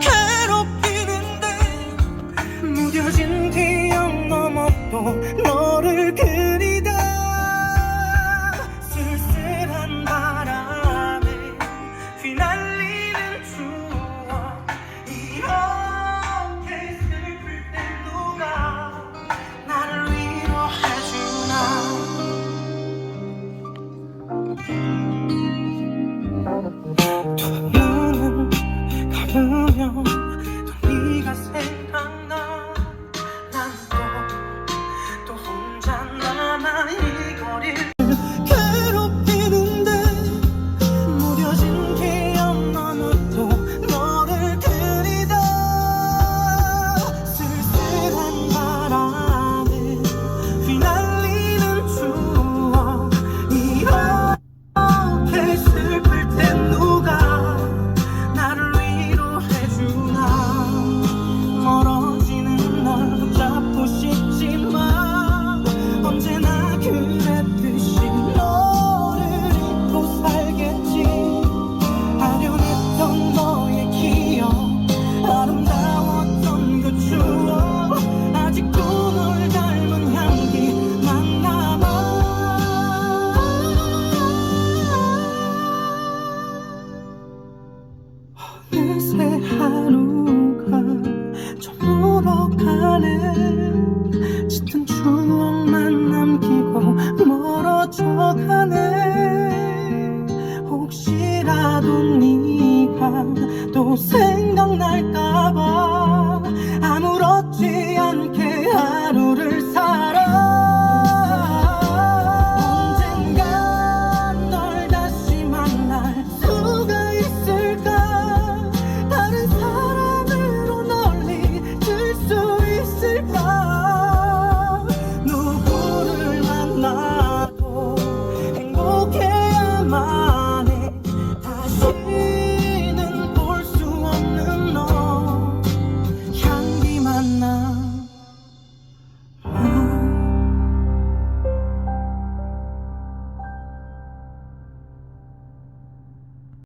괴롭히는데 무뎌진 기억 너머도 너 나이 거리 생각날까봐 아무렇지